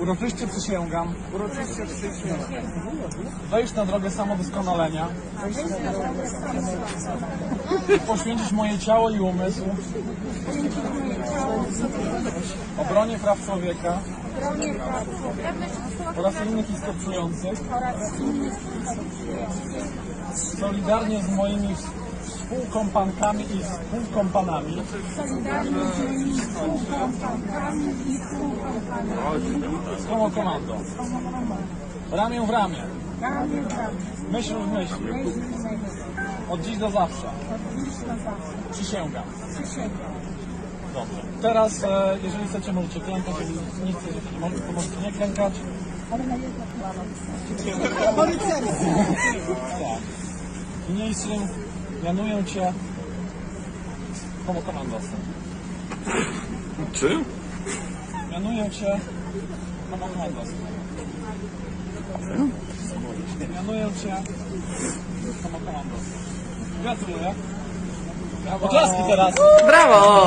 Uroczyście przysięgam. Uroczyście przysięgam. Wejść na drogę samodoskonalenia. Poświęcić moje ciało i umysł. Obronie praw człowieka oraz innych istot czujących. oraz innych Solidarnie z moimi współkompankami i współkompanami. Z Homo Komando. Ramię w ramię. Myśl w myśl. Od dziś do zawsze. Przysięgam. Dobrze. Teraz, e, jeżeli chcecie, możecie klękać. Jeżeli nie chcecie, może- to możecie nie klękać. Tak. Niniejszym mianuję Cię Homo Komandosem. Czym? Mianuję Cię Homo Komandosem. Mianuję Cię Homo Komandosem. Gratuluję. Oklaski teraz. Brawo!